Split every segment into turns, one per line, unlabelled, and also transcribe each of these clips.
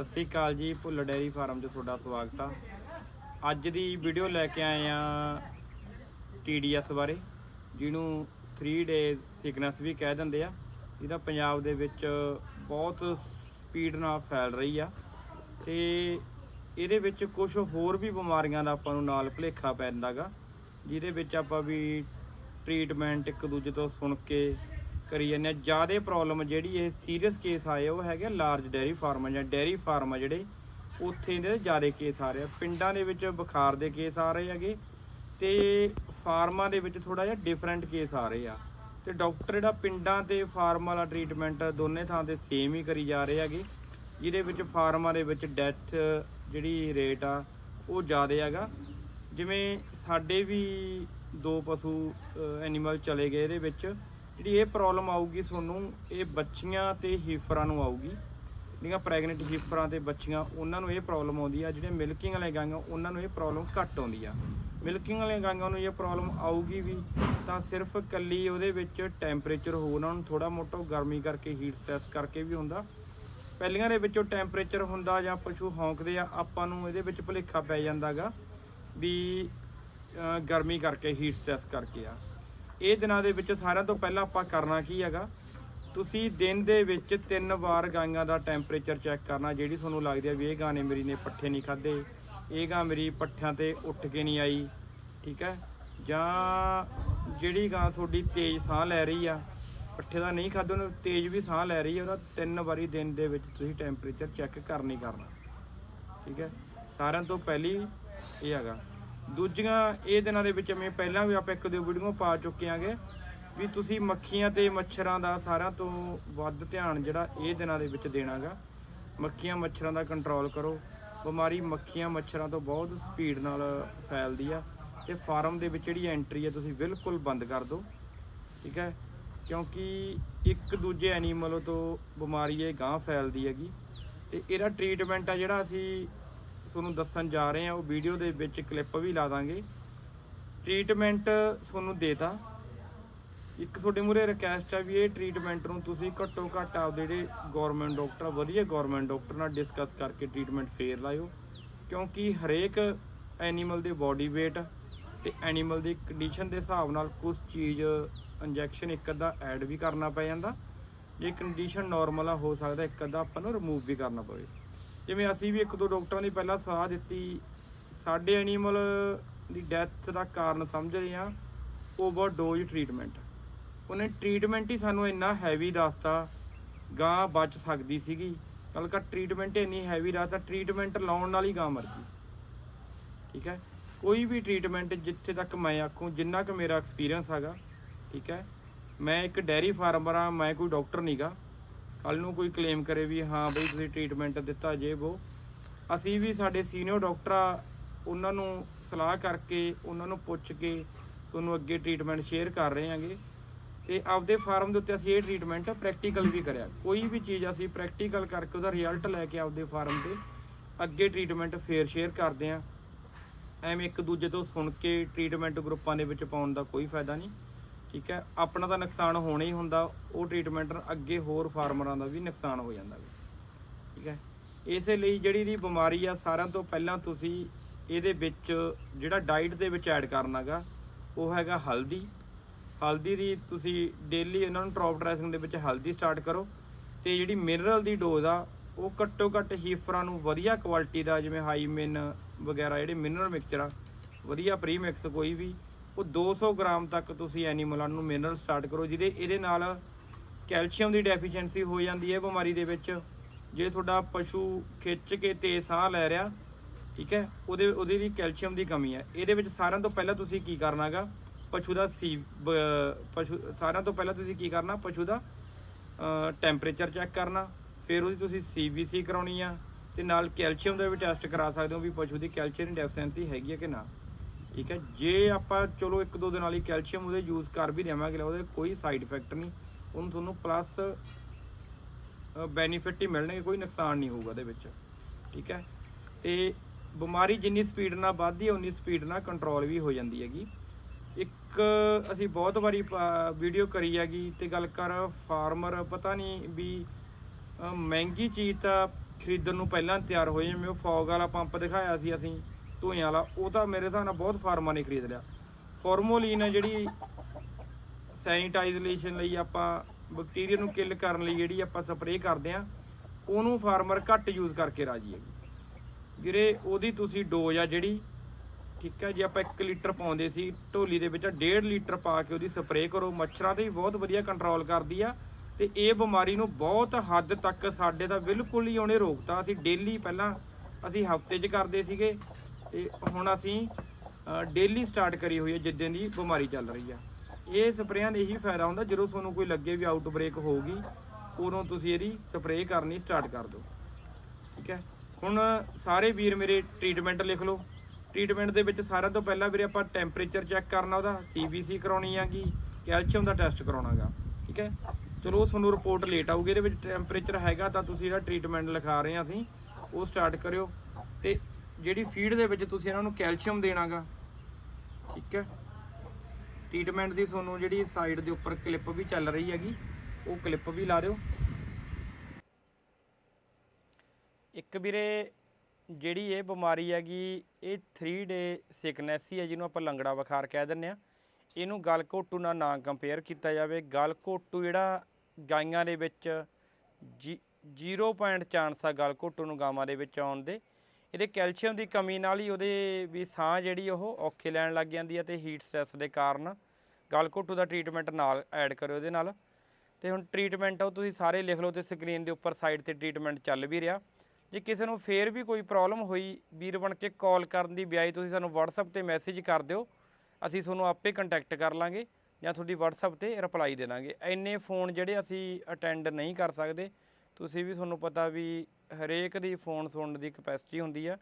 ਸਤਿ ਸ੍ਰੀ ਅਕਾਲ ਜੀ ਭੁੱਲ dairy farm 'ਚ ਤੁਹਾਡਾ ਸਵਾਗਤ ਆ। ਅੱਜ ਦੀ ਵੀਡੀਓ ਲੈ ਕੇ ਆਏ ਆ TDS ਬਾਰੇ, ਜਿਹਨੂੰ 3 ਡੇ ਸਿਕਨੈਸ ਵੀ ਕਹਿ ਦਿੰਦੇ ਆ। ਇਹਦਾ ਪੰਜਾਬ ਦੇ ਵਿੱਚ ਬਹੁਤ ਸਪੀਡ ਨਾਲ ਫੈਲ ਰਹੀ ਆ ਤੇ ਇਹਦੇ ਵਿੱਚ ਕੁਝ ਹੋਰ ਵੀ ਬਿਮਾਰੀਆਂ ਦਾ ਆਪਾਂ ਨੂੰ ਨਾਲ ਭੁਲੇਖਾ ਪੈਂਦਾਗਾ, ਜਿਹਦੇ ਵਿੱਚ ਆਪਾਂ ਵੀ ਟ੍ਰੀਟਮੈਂਟ ਇੱਕ ਦੂਜੇ ਤੋਂ ਸੁਣ ਕੇ ਕਰੀ ਜਾਂਦੇ ਆ। ਜ਼ਿਆਦਾ ਪ੍ਰੋਬਲਮ ਜਿਹੜੀ ਇਹ ਸੀਰੀਅਸ ਕੇਸ ਆਏ ਉਹ ਹੈਗੇ ਲਾਰਜ ਡੈਰੀ ਫਾਰਮ ਜਾਂ ਡੈਰੀ ਫਾਰਮ ਆ ਜਿਹੜੇ, ਉੱਥੇ ਦੇ ਜ਼ਿਆਦਾ ਕੇਸ ਆ ਰਹੇ ਆ। ਪਿੰਡਾਂ ਦੇ ਵਿੱਚ ਬੁਖਾਰ ਦੇ ਕੇਸ ਆ ਰਹੇ ਹੈਗੇ ਤੇ ਫਾਰਮਾਂ ਦੇ ਵਿੱਚ ਥੋੜਾ ਜਿਹਾ ਡਿਫਰੈਂਟ ਕੇਸ ਆ ਰਹੇ ਆ। ਤੇ ਡਾਕਟਰ ਜਿਹੜਾ ਪਿੰਡਾਂ ਤੇ ਫਾਰਮ ਵਾਲਾ ਟ੍ਰੀਟਮੈਂਟ ਦੋਨੇ ਥਾਂ ਤੇ ਸੇਮ ਹੀ ਕਰੀ ਜਾ ਰਹੇ ਹੈਗੇ, ਜਿਹਦੇ ਵਿੱਚ ਫਾਰਮਾਂ ਦੇ ਵਿੱਚ ਡੈਥ ਜਿਹੜੀ ਰੇਟ ਆ, ਉਹ ਜ਼ਿਆਦਾ ਹੈਗਾ। ਜਿਵੇਂ ਸਾਡੇ ਵੀ ਦੋ ਪਸ਼ੂ ਐਨੀਮਲ ਚਲੇ ਗਏ ਇਹਦੇ ਵਿੱਚ ਜਿਹੜੀ ਇਹ ਪ੍ਰੋਬਲਮ ਆਊਗੀ ਤੁਹਾਨੂੰ, ਇਹ ਬੱਚੀਆਂ ਤੇ ਹੀਫਰਾਂ ਨੂੰ ਆਊਗੀ। ਜਿਹੜੀਆਂ ਪ੍ਰੈਗਨੈਂਟ ਹੀਫਰਾਂ ਤੇ ਬੱਚੀਆਂ, ਉਹਨਾਂ ਨੂੰ ਇਹ ਪ੍ਰੋਬਲਮ ਆਉਂਦੀ ਆ। ਜਿਹੜੇ ਮਿਲਕਿੰਗ ਵਾਲੇ ਗਾਂਆਂ ਉਹਨਾਂ ਨੂੰ ਇਹ ਪ੍ਰੋਬਲਮ ਘੱਟ ਆਉਂਦੀ ਆ। ਮਿਲਕਿੰਗ ਵਾਲੇ ਗਾਂਆਂ ਨੂੰ ਇਹ ਪ੍ਰੋਬਲਮ ਆਊਗੀ ਵੀ ਤਾਂ ਸਿਰਫ ਕੱਲੀ ਉਹਦੇ ਵਿੱਚ ਟੈਂਪਰੇਚਰ ਹੋ ਉਹਨਾਂ ਨੂੰ ਥੋੜਾ ਮੋਟਾ ਗਰਮੀ ਕਰਕੇ ਹੀਟ ਸਟ੍ਰੈਸ ਕਰਕੇ ਵੀ ਹੁੰਦਾ। ਪਹਿਲੀਆਂ ਦੇ ਵਿੱਚੋਂ ਟੈਂਪਰੇਚਰ ਹੁੰਦਾ ਜਾਂ ਪਸ਼ੂ ਹੌਂਕਦੇ ਆ, ਆਪਾਂ ਨੂੰ ਇਹਦੇ ਵਿੱਚ ਭੁਲੇਖਾ ਪੈ ਜਾਂਦਾਗਾ ਵੀ ਗਰਮੀ ਕਰਕੇ ਹੀਟ ਸਟ੍ਰੈਸ ਕਰਕੇ ਆ। ਇਹ ਦਿਨਾਂ ਦੇ ਵਿੱਚ ਸਾਰਿਆਂ ਤੋਂ ਪਹਿਲਾਂ ਆਪਾਂ ਕਰਨਾ ਕੀ ਹੈਗਾ? ਤੁਸੀਂ ਦਿਨ ਦੇ ਵਿੱਚ ਤਿੰਨ ਵਾਰ ਗਾਈਆਂ ਦਾ ਟੈਂਪਰੇਚਰ ਚੈੱਕ ਕਰਨਾ, ਜਿਹੜੀ ਤੁਹਾਨੂੰ ਲੱਗਦੀ ਆ ਵੀ ਇਹ ਗਾਂ ਨੇ ਮੇਰੀ ਨੇ ਪੱਠੇ ਨਹੀਂ ਖਾਦੇ ਇਹ ਗਾਂ ਮੇਰੀ ਪੱਠਿਆਂ ਤੇ ਉੱਠ ਕੇ ਨਹੀਂ ਆਈ, ਠੀਕ ਹੈ? ਜਾਂ ਜਿਹੜੀ ਗਾਂ ਤੁਹਾਡੀ ਤੇਜ਼ ਸਾਹ ਲੈ ਰਹੀ ਆ, ਪੱਠੇ ਦਾ ਨਹੀਂ ਖਾਦੇ ਉਹਨੂੰ ਤੇਜ਼ ਵੀ ਸਾਹ ਲੈ ਰਹੀ ਆ, ਉਹਦਾ ਤਿੰਨ ਵਾਰੀ ਦਿਨ ਦੇ ਵਿੱਚ ਤੁਸੀਂ ਟੈਂਪਰੇਚਰ ਚੈੱਕ ਕਰਨੀ ਕਰਨਾ, ਠੀਕ ਹੈ? ਸਾਰਿਆਂ ਤੋਂ ਪਹਿਲੀ ਇਹ ਹੈਗਾ। ਦੂਜੀਆਂ ਇਹ ਦਿਨਾਂ ਦੇ ਵਿੱਚ ਮੈਂ ਪਹਿਲਾਂ ਵੀ ਆਪਾਂ ਇੱਕ ਦੋ ਵੀਡੀਓ ਪਾ ਚੁੱਕੇ ਆਂਗੇ ਵੀ ਤੁਸੀਂ ਮੱਖੀਆਂ ਤੇ ਮੱਛਰਾਂ ਦਾ ਸਾਰਿਆਂ ਤੋਂ ਵੱਧ ਧਿਆਨ ਜਿਹੜਾ ਇਹ ਦਿਨਾਂ ਦੇ ਵਿੱਚ ਦੇਣਾਗਾ। ਮੱਖੀਆਂ ਮੱਛਰਾਂ ਦਾ ਕੰਟਰੋਲ ਕਰੋ। ਬਿਮਾਰੀ ਮੱਖੀਆਂ ਮੱਛਰਾਂ ਤੋਂ ਬਹੁਤ ਸਪੀਡ ਨਾਲ ਫੈਲਦੀ ਆ ਤੇ ਫਾਰਮ ਦੇ ਵਿੱਚ ਜਿਹੜੀ ਐਂਟਰੀ ਆ ਤੁਸੀਂ ਬਿਲਕੁਲ ਬੰਦ ਕਰ ਦਿਓ। ਠੀਕ ਹੈ? ਕਿਉਂਕਿ ਇੱਕ ਦੂਜੇ ਐਨੀਮਲ ਤੋਂ ਬਿਮਾਰੀ ਇਹ ਗਾਂ ਫੈਲਦੀ ਹੈਗੀ ਤੇ ਇਹਦਾ ਟ੍ਰੀਟਮੈਂਟ ਆ ਜਿਹੜਾ ਅਸੀਂ ਤੁਹਾਨੂੰ ਦੱਸਣ ਜਾ ਰਹੇ ਹਾਂ, ਉਹ ਵੀਡੀਓ ਦੇ ਵਿੱਚ ਕਲਿੱਪ ਵੀ ਲਾ ਦਾਂਗੇ। ਟ੍ਰੀਟਮੈਂਟ ਤੁਹਾਨੂੰ ਦੇਤਾ। ਇੱਕ ਤੁਹਾਡੇ ਮੂਰੇ ਰਿਕਵੈਸਟ ਆ ਵੀ ਇਹ ਟ੍ਰੀਟਮੈਂਟ ਨੂੰ ਤੁਸੀਂ ਘੱਟੋ ਘੱਟ ਆਪ ਜਿਹੜੇ ਗਵਰਨਮੈਂਟ ਡਾਕਟਰ ਆ, ਵਧੀਆ ਗਵਰਨਮੈਂਟ ਡਾਕਟਰ ਨਾਲ ਡਿਸਕਸ ਕਰਕੇ ਟ੍ਰੀਟਮੈਂਟ ਫੇਰ ਲਾਇਓ। ਕਿਉਂਕਿ ਹਰੇਕ ਐਨੀਮਲ ਦੇ ਬਾਡੀ weight ਤੇ ਐਨੀਮਲ ਦੀ ਕੰਡੀਸ਼ਨ ਦੇ ਹਿਸਾਬ ਨਾਲ ਕੁਝ ਚੀਜ਼ ਇੰਜੈਕਸ਼ਨ ਇੱਕ ਅੱਧਾ ਐਡ ਵੀ ਕਰਨਾ ਪੈ ਜਾਂਦਾ। ਜੇ ਕੰਡੀਸ਼ਨ ਨਾਰਮਲ ਆ, ਹੋ ਸਕਦਾ ਇੱਕ ਅੱਧਾ ਆਪਾਂ ਨੂੰ ਰਿਮੂਵ ਵੀ ਕਰਨਾ ਪਵੇ। ਜਿਵੇਂ ਅਸੀਂ ਵੀ ਇੱਕ ਦੋ ਡਾਕਟਰਾਂ ਦੀ ਪਹਿਲਾਂ ਸਲਾਹ ਦਿੱਤੀ, ਸਾਡੇ ਐਨੀਮਲ ਦੀ ਡੈਥ ਦਾ ਕਾਰਨ ਸਮਝਦੇ ਆ ਓਵਰਡੋਜ਼ ਟ੍ਰੀਟਮੈਂਟ ਉਹਨੇ ਟ੍ਰੀਟਮੈਂਟ ਹੀ ਸਾਨੂੰ ਇੰਨਾ ਹੈਵੀ ਦੱਸਤਾ ਗਾਂ ਬਚ ਸਕਦੀ ਸੀਗੀ। ਕਲਕਾ ਟ੍ਰੀਟਮੈਂਟ ਇੰਨੀ ਹੈਵੀ ਦੱਸਤਾ ਟ੍ਰੀਟਮੈਂਟ ਲਾਉਣ ਨਾਲ ਹੀ ਗਾਂ ਮਰ ਗਈ ਠੀਕ ਹੈ? ਕੋਈ ਵੀ ਟ੍ਰੀਟਮੈਂਟ ਜਿੱਥੇ ਤੱਕ ਮੈਂ ਆਖੂੰ, ਜਿੰਨਾ ਕੁ ਮੇਰਾ ਐਕਸਪੀਰੀਅੰਸ ਹੈਗਾ, ਠੀਕ ਹੈ? ਮੈਂ ਇੱਕ ਡੈਰੀ ਫਾਰਮਰ ਆ ਮੈਂ ਕੋਈ ਡਾਕਟਰ ਨਹੀਂਗਾ ਕੱਲ ਨੂੰ ਕੋਈ ਕਲੇਮ ਕਰੇ ਵੀ ਹਾਂ ਬਈ ਤੁਸੀਂ ਟ੍ਰੀਟਮੈਂਟ ਦਿੱਤਾ ਜੇ ਉਹ। ਅਸੀਂ ਵੀ ਸਾਡੇ ਸੀਨੀਅਰ ਡਾਕਟਰ ਆ, ਉਹਨਾਂ ਨੂੰ ਸਲਾਹ ਕਰਕੇ, ਉਹਨਾਂ ਨੂੰ ਪੁੱਛ ਕੇ ਤੁਹਾਨੂੰ ਅੱਗੇ ਟ੍ਰੀਟਮੈਂਟ ਸ਼ੇਅਰ ਕਰ ਰਹੇ ਹਾਂਗੇ। ਤੇ ਆਪਦੇ ਫਾਰਮ ਦੇ ਉੱਤੇ ਅਸੀਂ ਇਹ ਟ੍ਰੀਟਮੈਂਟ ਪ੍ਰੈਕਟੀਕਲ ਵੀ ਕਰਿਆ। ਕੋਈ ਵੀ ਚੀਜ਼ ਅਸੀਂ ਪ੍ਰੈਕਟੀਕਲ ਕਰਕੇ ਉਹਦਾ ਰਿਜ਼ਲਟ ਲੈ ਕੇ ਆਪਦੇ ਫਾਰਮ ਤੇ ਅੱਗੇ ਟ੍ਰੀਟਮੈਂਟ ਫੇਰ ਸ਼ੇਅਰ ਕਰਦੇ ਆਂ ਐਵੇਂ ਇੱਕ ਦੂਜੇ ਤੋਂ ਸੁਣ ਕੇ ਟ੍ਰੀਟਮੈਂਟ ਗਰੁੱਪਾਂ ਦੇ ਵਿੱਚ ਪਾਉਣ ਦਾ ਕੋਈ ਫਾਇਦਾ ਨਹੀਂ। ਠੀਕ ਹੈ, ਆਪਣਾ ਤਾਂ ਨੁਕਸਾਨ ਹੋਣਾ ਹੀ ਹੁੰਦਾ, ਉਹ ਟ੍ਰੀਟਮੈਂਟ ਅੱਗੇ ਹੋਰ ਫਾਰਮਰਾਂ ਦਾ ਵੀ ਨੁਕਸਾਨ ਹੋ ਜਾਂਦਾ ਗਾ। ਠੀਕ ਹੈ ਇਸੇ ਲਈ ਜਿਹੜੀ ਦੀ ਬਿਮਾਰੀ ਆ, ਸਾਰਿਆਂ ਤੋਂ ਪਹਿਲਾਂ ਤੁਸੀਂ ਇਹਦੇ ਵਿੱਚ ਜਿਹੜਾ ਡਾਈਟ ਦੇ ਵਿੱਚ ਐਡ ਕਰਨਾਗਾ ਉਹ ਹੈਗਾ ਹਲਦੀ ਹਲਦੀ ਦੀ ਤੁਸੀਂ ਡੇਲੀ ਇਹਨਾਂ ਨੂੰ ਟੌਪ ਡਰੈਸਿੰਗ ਦੇ ਵਿੱਚ ਹਲਦੀ ਸਟਾਰਟ ਕਰੋ ਤੇ ਜਿਹੜੀ ਮਿਨਰਲ ਦੀ ਡੋਜ਼ ਆ, ਉਹ ਘੱਟੋ ਘੱਟ ਹੀਫਰਾਂ ਨੂੰ ਵਧੀਆ ਕੁਆਲਿਟੀ ਦਾ, ਜਿਵੇਂ ਹਾਈਮਿਨ ਵਗੈਰਾ, ਜਿਹੜੇ ਮਿਨਰਲ ਮਿਕਸਚਰ ਆ, ਵਧੀਆ ਪ੍ਰੀਮਿਕਸ ਕੋਈ ਵੀ ਉਹ 200 ਗ੍ਰਾਮ ਤੱਕ ਤੁਸੀਂ ਐਨੀਮਲਾਂ ਨੂੰ ਮਿਨਰਲ ਸਟਾਰਟ ਕਰੋ, ਜਿਹਦੇ, ਇਹਦੇ ਨਾਲ ਕੈਲਸ਼ੀਅਮ ਦੀ ਡੈਫੀਸ਼ੀਐਂਸੀ ਹੋ ਜਾਂਦੀ ਹੈ ਬਿਮਾਰੀ ਦੇ ਵਿੱਚ। ਜੇ ਤੁਹਾਡਾ ਪਸ਼ੂ ਖਿੱਚ ਕੇ ਤੇ ਸਾਹ ਲੈ ਰਿਹਾ, ਠੀਕ ਹੈ, ਉਹਦੇ ਉਹਦੇ ਵੀ ਕੈਲਸ਼ੀਅਮ ਦੀ ਕਮੀ ਹੈ। ਇਹਦੇ ਵਿੱਚ ਸਾਰਿਆਂ ਤੋਂ ਪਹਿਲਾਂ ਤੁਸੀਂ ਕੀ ਕਰਨਾਗਾ ਪਸ਼ੂ ਦਾ ਸੀ ਪਸ਼ੂ, ਸਾਰਿਆਂ ਤੋਂ ਪਹਿਲਾਂ ਤੁਸੀਂ ਕੀ ਕਰਨਾ? ਪਸ਼ੂ ਦਾ ਟੈਂਪਰੇਚਰ ਚੈੱਕ ਕਰਨਾ। ਫਿਰ ਉਹਦੀ ਤੁਸੀਂ ਸੀਬੀਸੀ ਕਰਾਉਣੀ ਆ। ਤੇ ਨਾਲ ਕੈਲਸ਼ੀਅਮ ਦਾ ਵੀ ਟੈਸਟ ਕਰਾ ਸਕਦੇ ਹੋ ਵੀ ਪਸ਼ੂ ਦੀ ਕੈਲਸ਼ੀਅਮ ਦੀ ਡੈਫੀਸ਼ੀਐਂਸੀ ਹੈਗੀ ਹੈ ਕਿ ਨਾ। ਠੀਕ ਹੈ? ਜੇ ਆਪਾਂ ਚਲੋ ਇੱਕ ਦੋ ਦਿਨ ਵਾਲੀ ਕੈਲਸ਼ੀਅਮ ਉਹਦੇ ਯੂਜ਼ ਕਰ ਵੀ ਦੇਵਾਂਗੇ ਉਹਦੇ ਕੋਈ ਸਾਈਡ ਇਫੈਕਟ ਨਹੀਂ। ਉਹਨੂੰ ਤੁਹਾਨੂੰ ਪਲੱਸ ਬੈਨੀਫਿਟ ਹੀ ਮਿਲਣਗੇ, ਕੋਈ ਨੁਕਸਾਨ ਨਹੀਂ ਹੋਊਗਾ ਉਹਦੇ ਵਿੱਚ। ਠੀਕ ਹੈ? ਤੇ ਬਿਮਾਰੀ ਜਿੰਨੀ ਸਪੀਡ ਨਾਲ ਵੱਧਦੀ ਹੈ, ਉਨੀ ਸਪੀਡ ਨਾਲ ਕੰਟਰੋਲ ਵੀ ਹੋ ਜਾਂਦੀ ਹੈਗੀ। ਇੱਕ ਅਸੀਂ ਬਹੁਤ ਵਾਰੀ ਵੀਡੀਓ ਕਰੀ ਹੈਗੀ, ਤੇ ਗੱਲ ਕਰ ਫਾਰਮਰ ਪਤਾ ਨਹੀਂ ਵੀ ਮਹਿੰਗੀ ਚੀਜ਼ ਤਾਂ ਖਰੀਦਣ ਨੂੰ ਪਹਿਲਾਂ ਤਿਆਰ ਹੋਏ ਜਿਵੇਂ ਉਹ ਫੌਗ ਵਾਲਾ ਪੰਪ ਦਿਖਾਇਆ ਸੀ ਅਸੀਂ। ਧੂਆਂ ਵਾਲਾ ਉਹ ਤਾਂ ਮੇਰੇ ਹਿਸਾਬ ਨਾਲ ਬਹੁਤ ਫਾਰਮਾਂ ਨੇ ਖਰੀਦ ਲਿਆ। ਫਾਰਮੋਲੀਨ ਹੈ ਜਿਹੜੀ ਸੈਨੀਟਾਈਜ਼ੇਸ਼ਨ ਲਈ ਆਪਾਂ ਬੈਕਟੀਰੀਆ ਨੂੰ ਕਿਲ ਕਰਨ ਲਈ ਜਿਹੜੀ ਆਪਾਂ ਸਪਰੇਅ ਕਰਦੇ ਆ ਉਹਨੂੰ ਫਾਰਮਰ ਘੱਟ ਯੂਜ਼ ਕਰਕੇ ਰਾਜੀ ਹੈ ਵੀਰੇ, ਉਹਦੀ ਤੁਸੀਂ ਡੋਜ਼ ਆ ਜਿਹੜੀ, ਠੀਕ ਹੈ ਜੇ ਆਪਾਂ 1 ਲੀਟਰ ਪਾਉਂਦੇ ਸੀ, ਢੋਲੀ ਦੇ ਵਿੱਚ 1.5 ਲੀਟਰ ਪਾ ਕੇ ਉਹਦੀ ਸਪਰੇਅ ਕਰੋ, ਮੱਛਰਾਂ ਤੇ ਵੀ ਬਹੁਤ ਵਧੀਆ ਕੰਟਰੋਲ ਕਰਦੀ ਆ, ਤੇ ਇਹ ਬਿਮਾਰੀ ਨੂੰ ਬਹੁਤ ਹੱਦ ਤੱਕ ਸਾਡੇ ਦਾ ਬਿਲਕੁਲ ਹੀ ਉਹਨੇ ਰੋਕਤਾ। ਅਸੀਂ ਡੇਲੀ ਪਹਿਲਾਂ, ਅਸੀਂ ਹਫ਼ਤੇ 'ਚ ਕਰਦੇ ਸੀਗੇ ਤੇ ਹੁਣ ਅਸੀਂ ਡੇਲੀ ਸਟਾਰਟ ਕਰੀ ਹੋਈ ਹੈ ਜਿੱਦਾਂ ਦੀ ਬਿਮਾਰੀ ਚੱਲ ਰਹੀ ਆ। ਇਹ ਸਪਰੇਆਂ ਦਾ ਇਹੀ ਫਾਇਦਾ ਹੁੰਦਾ, ਜਦੋਂ ਤੁਹਾਨੂੰ ਕੋਈ ਲੱਗੇ ਵੀ ਆਊਟਬ੍ਰੇਕ ਹੋਊਗੀ ਉਦੋਂ ਤੁਸੀਂ ਇਹਦੀ ਸਪਰੇਅ ਕਰਨੀ ਸਟਾਰਟ ਕਰ ਦਿਓ। ਠੀਕ ਹੈ? ਹੁਣ ਸਾਰੇ ਵੀਰ ਮੇਰੇ ਟ੍ਰੀਟਮੈਂਟ ਲਿਖ ਲਓ। ਟ੍ਰੀਟਮੈਂਟ ਦੇ ਵਿੱਚ ਸਾਰਿਆਂ ਤੋਂ ਪਹਿਲਾਂ ਵੀਰੇ ਆਪਾਂ ਟੈਂਪਰੇਚਰ ਚੈੱਕ ਕਰਨਾ ਉਹਦਾ ਸੀਬੀਸੀ ਕਰਾਉਣੀ ਆਗੀ ਕੈਲਸ਼ੀਅਮ ਦਾ ਟੈਸਟ ਕਰਾਉਣਾਗਾ। ਠੀਕ ਹੈ? ਚਲੋ ਤੁਹਾਨੂੰ ਰਿਪੋਰਟ ਲੇਟ ਆਊਗੀ, ਇਹਦੇ ਵਿੱਚ ਟੈਂਪਰੇਚਰ ਹੈਗਾ ਤਾਂ ਤੁਸੀਂ ਜਿਹੜਾ ਟ੍ਰੀਟਮੈਂਟ ਲਿਖਾ ਰਹੇ ਹਾਂ ਅਸੀਂ, ਉਹ ਸਟਾਰਟ ਕਰਿਓ। ਤੇ ਜਿਹੜੀ ਫੀਡ ਦੇ ਵਿੱਚ ਤੁਸੀਂ ਇਹਨਾਂ ਨੂੰ ਕੈਲਸ਼ੀਅਮ ਦੇਣਾਗਾ, ਠੀਕ ਹੈ? ਟ੍ਰੀਟਮੈਂਟ ਦੀ ਤੁਹਾਨੂੰ ਜਿਹੜੀ ਸਾਈਡ ਦੇ ਉੱਪਰ ਕਲਿੱਪ ਵੀ ਚੱਲ ਰਹੀ ਹੈਗੀ, ਉਹ ਕਲਿੱਪ ਵੀ ਲਾ ਦਿਓ। ਇੱਕ ਵੀਰੇ, ਜਿਹੜੀ ਇਹ ਬਿਮਾਰੀ ਹੈਗੀ, ਇਹ 3 ਡੇ ਸਿਕਨੈਸ ਹੀ ਹੈ, ਜਿਹਨੂੰ ਆਪਾਂ ਲੰਗੜਾ ਬੁਖਾਰ ਕਹਿ ਦਿੰਦੇ ਆ ਇਹਨੂੰ ਗਲ ਘੋਟੂ ਨਾਲ ਨਾ ਕੰਪੇਅਰ ਕੀਤਾ ਜਾਵੇ। ਗਲ ਘੋਟੂ ਜਿਹੜਾ ਗਾਈਆਂ ਦੇ ਵਿੱਚ 0. ਚਾਂਸ ਆ ਗਲ ਘੋਟੂ ਨੂੰ ਗਾਵਾਂ ਦੇ ਵਿੱਚ ਆਉਣ ਦੇ। ਇਹਦੇ ਕੈਲਸ਼ੀਅਮ ਦੀ ਕਮੀ ਨਾਲ ਹੀ ਉਹਦੇ ਵੀ ਸਾਹ ਜਿਹੜੀ ਉਹ ਔਖੇ ਲੈਣ ਲੱਗ ਜਾਂਦੀ ਹੈ ਤੇ ਹੀਟ ਸਟ੍ਰੈਸ ਦੇ ਕਾਰਨ ਗਲ ਘੋਟੂ ਦਾ ਟ੍ਰੀਟਮੈਂਟ ਨਾਲ ਐਡ ਕਰਿਓ ਇਹਦੇ ਨਾਲ। ਤੇ ਹੁਣ ਟ੍ਰੀਟਮੈਂਟ ਉਹ ਤੁਸੀਂ ਸਾਰੇ ਲਿਖ ਲਓ ਤੇ ਸਕਰੀਨ ਦੇ ਉੱਪਰ ਸਾਈਡ ਤੇ ਟ੍ਰੀਟਮੈਂਟ ਚੱਲ ਵੀ ਰਿਹਾ। ਜੇ ਕਿਸੇ ਨੂੰ ਫੇਰ ਵੀ ਕੋਈ ਪ੍ਰੋਬਲਮ ਹੋਈ, ਵੀਰ ਬਣ ਕੇ ਕਾਲ ਕਰਨ ਦੀ ਬਜਾਏ ਤੁਸੀਂ ਸਾਨੂੰ WhatsApp ਤੇ ਮੈਸੇਜ ਕਰ ਦਿਓ, ਅਸੀਂ ਤੁਹਾਨੂੰ ਆਪੇ ਕੰਟੈਕਟ ਕਰ ਲਾਂਗੇ ਜਾਂ ਤੁਹਾਡੀ WhatsApp ਤੇ ਰਿਪਲਾਈ ਦੇ ਦਾਂਗੇ ਐਨੇ ਫੋਨ ਜਿਹੜੇ ਅਸੀਂ ਅਟੈਂਡ ਨਹੀਂ ਕਰ ਸਕਦੇ ਤੁਸੀਂ ਵੀ ਤੁਹਾਨੂੰ ਪਤਾ ਵੀ ਹਰੇਕ ਦੀ ਫੋਨ ਸੁਣਨ ਦੀ ਕਪੈਸਿਟੀ ਹੁੰਦੀ ਆ।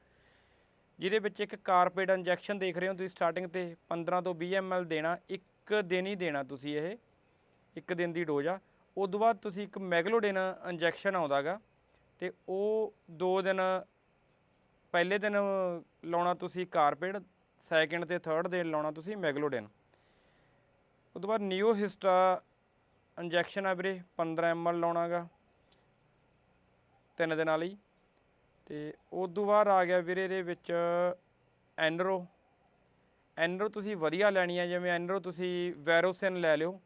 ਜਿਹਦੇ ਵਿੱਚ ਇੱਕ ਕਾਰਪੇਟ ਇੰਜੈਕਸ਼ਨ ਦੇਖ ਰਹੇ ਹੋ ਤੁਸੀਂ ਸਟਾਰਟਿੰਗ ਤੇ 15 ਤੋਂ 20 ml ਦੇਣਾ, ਇੱਕ ਦਿਨ ਹੀ ਦੇਣਾ ਤੁਸੀਂ ਇਹ, ਇੱਕ ਦਿਨ ਦੀ ਡੋਜ਼ ਆ। ਉਸ ਤੋਂ ਬਾਅਦ ਤੁਸੀਂ ਇੱਕ ਮੈਗਲੋਡਿਨ ਇੰਜੈਕਸ਼ਨ ਆਉਂਦਾਗਾ ਤੇ ਉਹ ਦੋ ਦਿਨ, ਪਹਿਲੇ ਦਿਨ ਲਾਉਣਾ ਤੁਸੀਂ ਕਾਰਪੇਟ, ਸੈਕਿੰਡ ਤੇ ਥਰਡ ਦਿਨ ਲਾਉਣਾ ਤੁਸੀਂ ਮੈਗਲੋਡਿਨ। ਉਸ ਤੋਂ ਬਾਅਦ ਨਿਓਹਿਸਟਾ ਇੰਜੈਕਸ਼ਨ ਆ ਵੀਰੇ 15 ml ਲਾਉਣਾਗਾ। ਤਿੰਨ ਦਿਨਾਂ ਲਈ। ਤੇ ਉਸ ਤੋਂ ਬਾਅਦ ਆ ਗਿਆ ਵੀਰੇ ਇਹਦੇ ਵਿੱਚ ਐਨਰੋ ਐਨਰੋ ਤੁਸੀਂ ਵਧੀਆ ਲੈਣੀ ਹੈ ਜਿਵੇਂ ਐਨਰੋ ਤੁਸੀਂ ਵੈਰੋਸਿਨ ਲੈ ਲਿਓ।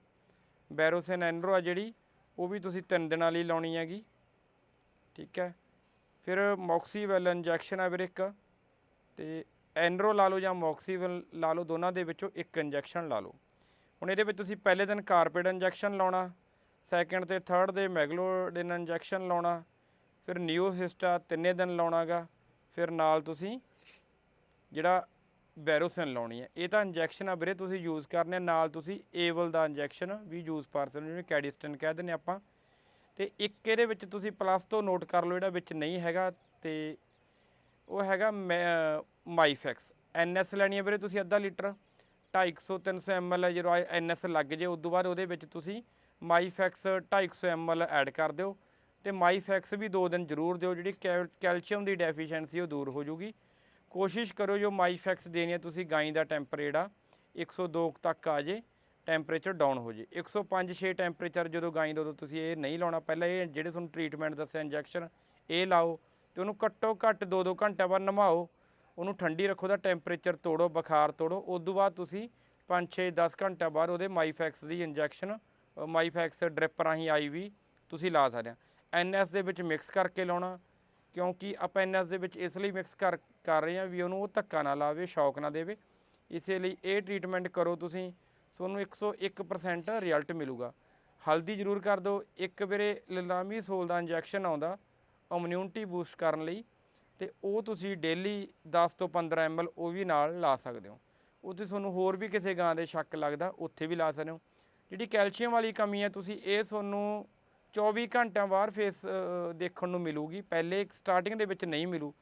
ਵੈਰੋਸਿਨ ਐਨਰੋ ਆ ਜਿਹੜੀ, ਉਹ ਵੀ ਤੁਸੀਂ ਤਿੰਨ ਦਿਨਾਂ ਲਈ ਲਾਉਣੀ ਹੈਗੀ। ਠੀਕ ਹੈ। ਫਿਰ ਮੌਕਸੀਵੈਲ ਇੰਜੈਕਸ਼ਨ ਆ ਵੀਰੇ ਇੱਕ। ਤੇ ਐਨਰੋ ਲਾ ਲਓ ਜਾਂ ਮੌਕਸੀਵੈਲ ਲਾ ਲਓ, ਦੋਨਾਂ ਦੇ ਵਿੱਚੋਂ ਇੱਕ ਇੰਜੈਕਸ਼ਨ ਲਾ ਲਓ। ਹੁਣ ਇਹਦੇ ਵਿੱਚ ਤੁਸੀਂ ਪਹਿਲੇ ਦਿਨ ਕਾਰਪੇਟ ਇੰਜੈਕਸ਼ਨ ਲਾਉਣਾ ਸੈਕਿੰਡ ਤੇ ਥਰਡ ਦੇ ਮੈਗਲੋਡਿਨ ਇੰਜੈਕਸ਼ਨ ਲਾਉਣਾ ਫਿਰ ਨਿਓਹਿਸਟਾ ਤਿੰਨੇ ਦਿਨ ਲਾਉਣਾਗਾ ਫਿਰ ਨਾਲ ਤੁਸੀਂ ਜਿਹੜਾ ਬੈਰੋਸਿਨ ਲਾਉਣੀ ਹੈ। ਇਹ ਤਾਂ ਇੰਜੈਕਸ਼ਨ ਆ ਵੀਰੇ ਤੁਸੀਂ ਯੂਜ਼ ਕਰਨੇ ਆ, ਨਾਲ ਤੁਸੀਂ ਏਵਲ ਦਾ ਇੰਜੈਕਸ਼ਨ ਵੀ ਯੂਜ਼ ਕਰ ਸਕਦੇ ਹੋ ਜਿਹਨੂੰ ਕੈਡੀਸਟਨ ਕਹਿ ਦਿੰਦੇ ਆਪਾਂ। ਤੇ ਇੱਕ ਇਹਦੇ ਵਿੱਚ ਤੁਸੀਂ ਪਲੱਸ ਤੋਂ ਨੋਟ ਕਰ ਲਓ ਜਿਹੜਾ ਵਿੱਚ ਨਹੀਂ ਹੈਗਾ ਤੇ ਉਹ ਹੈਗਾ ਮਾਈਫੈਕਸ ਐਨਐਸ ਲੈਣੀ ਹੈ ਵੀਰੇ ਤੁਸੀਂ ਅੱਧਾ ਲੀਟਰ 250 300 ml ਹੈ ਜਦੋਂ ਐਨਐਸ ਲੱਗ ਜੇ ਉਸ ਤੋਂ ਬਾਅਦ ਉਹਦੇ ਵਿੱਚ ਤੁਸੀਂ ਮਾਈਫੈਕਸ 250 ml ਐਡ ਕਰ ਦਿਓ। ਤੇ ਮਾਈਫੈਕਸ ਵੀ 2 ਦਿਨ ਜ਼ਰੂਰ ਦਿਓ, ਜਿਹੜੀ ਕੈਲ- ਕੈਲਸ਼ੀਅਮ ਦੀ ਡੈਫੀਸ਼ੀਐਂਸੀ ਉਹ ਦੂਰ ਹੋ ਜੂਗੀ। ਕੋਸ਼ਿਸ਼ ਕਰੋ ਜੋ ਮਾਈਫੈਕਸ ਦੇਣੀ ਹੈ, ਤੁਸੀਂ ਗਾਈ ਦਾ ਟੈਂਪਰੇਚਰ ਆ 102 ਕੁ ਤੱਕ ਆ ਜੇ ਟੈਂਪਰੇਚਰ ਡਾਊਨ ਹੋ ਜੇ। 105 6 ਟੈਂਪਰੇਚਰ ਜਦੋਂ ਗਾਈ ਦਾ ਉਦੋਂ ਤੁਸੀਂ ਇਹ ਨਹੀਂ ਲਾਉਣਾ। ਪਹਿਲਾਂ ਇਹ ਜਿਹੜੇ ਤੁਹਾਨੂੰ ਟ੍ਰੀਟਮੈਂਟ ਦੱਸਿਆ ਇੰਜੈਕਸ਼ਨ ਇਹ ਲਾਓ ਤੇ ਉਹਨੂੰ ਘੱਟੋ ਘੱਟ 2-2 ਘੰਟੇ ਬਾਅਦ ਨਮਾਓ। ਉਹਨੂੰ ਠੰਡੀ ਰੱਖੋ ਦਾ ਟੈਂਪਰੇਚਰ ਤੋੜੋ, ਬੁਖਾਰ ਤੋੜੋ। ਉਸ ਤੋਂ ਬਾਅਦ ਤੁਸੀਂ 5-6 10 ਘੰਟੇ ਬਾਅਦ ਉਹਦੇ ਮਾਈਫੈਕਸ ਦੀ ਇੰਜੈਕਸ਼ਨ ਮਾਈਫੈਕਸ ਡ੍ਰਿਪ ਰਾਹੀਂ ਆਈਵੀ ਤੁਸੀਂ ਲਾ ਸਕਦੇ ਆ। ਐਨਐਸ ਦੇ ਵਿੱਚ ਮਿਕਸ ਕਰਕੇ ਲਾਉਣਾ, ਕਿਉਂਕਿ ਆਪਾਂ ਐਨਐਸ ਦੇ ਵਿੱਚ ਇਸ ਲਈ ਮਿਕਸ ਕਰ ਕਰ ਰਹੇ ਹਾਂ ਵੀ ਉਹਨੂੰ ਉਹ ਧੱਕਾ ਨਾ ਲਾਵੇ, ਸ਼ੌਕ ਨਾ ਦੇਵੇ। ਇਸੇ ਲਈ ਇਹ ਟ੍ਰੀਟਮੈਂਟ ਕਰੋ ਤੁਸੀਂ, ਤੁਹਾਨੂੰ 101% ਰਿਜ਼ਲਟ ਮਿਲੂਗਾ। ਹਲਦੀ ਜ਼ਰੂਰ ਕਰ ਦਿਓ। ਇੱਕ ਵੀਰੇ ਲਲਾਮੀ ਸੋਲ ਦਾ ਇੰਜੈਕਸ਼ਨ ਆਉਂਦਾ ਇਮਿਊਨਿਟੀ ਬੂਸਟ ਕਰਨ ਲਈ, ਤੇ ਉਹ ਤੁਸੀਂ ਡੇਲੀ 10 ਤੋਂ 15 ml ਉਹ ਵੀ ਨਾਲ ਲਾ ਸਕਦੇ ਹੋ। ਉੱਥੇ ਤੁਹਾਨੂੰ ਹੋਰ ਵੀ ਕਿਸੇ ਗਾਂ ਦੇ ਸ਼ੱਕ ਲੱਗਦਾ, ਉੱਥੇ ਵੀ ਲਾ ਸਕਦੇ ਹੋ। ਜਿਹੜੀ ਕੈਲਸ਼ੀਅਮ ਵਾਲੀ ਕਮੀ ਹੈ, ਤੁਸੀਂ ਇਹ ਤੁਹਾਨੂੰ 24 ਘੰਟਿਆਂ ਬਾਅਦ ਫੇਸ ਦੇਖਣ ਨੂੰ ਮਿਲੂਗੀ। ਪਹਿਲੇ ਸਟਾਰਟਿੰਗ ਦੇ ਵਿੱਚ ਨਹੀਂ ਮਿਲੂ।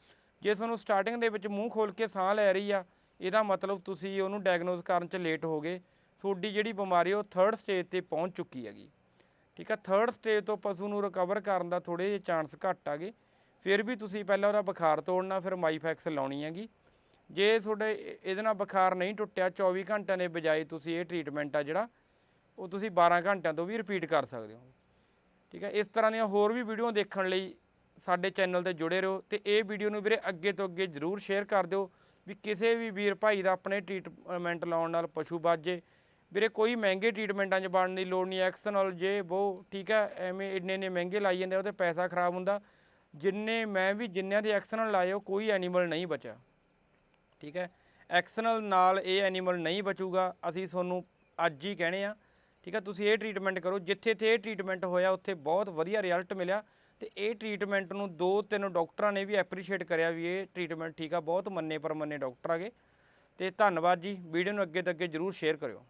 ਜੇ ਤੁਹਾਨੂੰ ਸਟਾਰਟਿੰਗ ਦੇ ਵਿੱਚ ਮੂੰਹ ਖੋਲ ਕੇ ਸਾਹ ਲੈ ਰਹੀ ਆ, ਇਹਦਾ ਮਤਲਬ ਤੁਸੀਂ ਉਹਨੂੰ ਡਾਇਗਨੋਸ ਕਰਨ 'ਚ ਲੇਟ ਹੋ ਗਏ। ਤੁਹਾਡੀ ਜਿਹੜੀ ਬਿਮਾਰੀ ਉਹ ਥਰਡ ਸਟੇਜ ਤੇ ਪਹੁੰਚ ਚੁੱਕੀ ਹੈਗੀ। ਠੀਕ ਆ? ਥਰਡ ਸਟੇਜ ਤੋਂ ਪਸ਼ੂ ਨੂੰ ਰਿਕਵਰ ਕਰਨ ਦਾ ਥੋੜੇ ਜਿਹੇ ਚਾਂਸ ਘੱਟ ਆਗੇ ਫਿਰ ਵੀ ਤੁਸੀਂ ਪਹਿਲਾਂ ਉਹਦਾ ਬੁਖਾਰ ਤੋੜਨਾ, ਫਿਰ ਮਾਈਫੈਕਸ ਲਾਉਣੀ ਹੈਗੀ। ਜੇ ਤੁਹਾਡੇ ਇਹਦੇ ਨਾਲ ਬੁਖਾਰ ਨਹੀਂ ਟੁੱਟਿਆ 24 ਘੰਟਿਆਂ ਦੇ ਬਜਾਏ ਤੁਸੀਂ ਇਹ ਟ੍ਰੀਟਮੈਂਟ ਆ ਜਿਹੜਾ, ਉਹ ਤੁਸੀਂ 12 ਘੰਟਿਆਂ ਤੋਂ ਵੀ ਰਿਪੀਟ ਕਰ ਸਕਦੇ ਹੋ। ਠੀਕ ਹੈ ਇਸ ਤਰ੍ਹਾਂ ਦੀਆਂ ਹੋਰ ਵੀ ਵੀਡੀਓ ਦੇਖਣ ਲਈ ਸਾਡੇ ਚੈਨਲ ਤੇ ਜੁੜੇ ਰਹੋ ਤੇ ਇਹ ਵੀਡੀਓ ਨੂੰ ਵੀਰੇ ਅੱਗੇ ਤੋਂ ਅੱਗੇ ਜਰੂਰ ਸ਼ੇਅਰ ਕਰ ਦਿਓ ਵੀ ਕਿਸੇ ਵੀ ਵੀਰ ਭਾਈ ਦਾ ਆਪਣੇ ਟ੍ਰੀਟਮੈਂਟ ਲਾਉਣ ਨਾਲ ਪਸ਼ੂ ਬਚ ਵੀਰੇ ਕੋਈ ਮਹਿੰਗੇ ਟ੍ਰੀਟਮੈਂਟਾਂ 'ਚ ਬਣਨ ਦੀ ਲੋੜ ਨਹੀਂ ਐਕਸਨਲ ਜੇ ਉਹ ਠੀਕ ਹੈ ਐਵੇਂ ਇੰਨੇ ਇੰਨੇ ਮਹਿੰਗੇ ਲਾਈ ਜਾਂਦੇ ਆ, ਉਹਤੇ ਪੈਸਾ ਖਰਾਬ ਹੁੰਦਾ। ਜਿੰਨੇ ਮੈਂ ਵੀ ਜਿੰਨਿਆਂ ਦੇ ਐਕਸਨਲ ਲਾਏ ਉਹ ਕੋਈ ਐਨੀਮਲ ਨਹੀਂ ਬਚਿਆ। ਠੀਕ ਹੈ ਐਕਸਨਲ ਨਾਲ ਇਹ ਐਨੀਮਲ ਨਹੀਂ ਬਚੂਗਾ ਅਸੀਂ ਤੁਹਾਨੂੰ ਅੱਜ ਹੀ ਕਹਿਣੇ ਆ। ਠੀਕ ਆ, ਤੁਸੀਂ ਇਹ ਟ੍ਰੀਟਮੈਂਟ ਕਰੋ, ਜਿੱਥੇ ਤੇ ਇਹ ਟ੍ਰੀਟਮੈਂਟ ਹੋਇਆ, ਉੱਥੇ ਬਹੁਤ ਵਧੀਆ ਰਿਜ਼ਲਟ ਮਿਲਿਆ ਤੇ ਇਹ ਟ੍ਰੀਟਮੈਂਟ ਨੂੰ ਦੋ ਤਿੰਨ ਡਾਕਟਰਾਂ ਨੇ ਵੀ ਐਪਰੀਸ਼ੀਏਟ ਕਰਿਆ ਵੀ ਇਹ ਟ੍ਰੀਟਮੈਂਟ ਠੀਕ ਆ, ਬਹੁਤ ਮੰਨੇ ਪਰ ਮੰਨੇ ਡਾਕਟਰ ਆਗੇ ਤੇ ਧੰਨਵਾਦ ਜੀ, ਵੀਡੀਓ ਨੂੰ ਅੱਗੇ ਤੋਂ ਅੱਗੇ ਜਰੂਰ ਸ਼ੇਅਰ ਕਰਿਓ।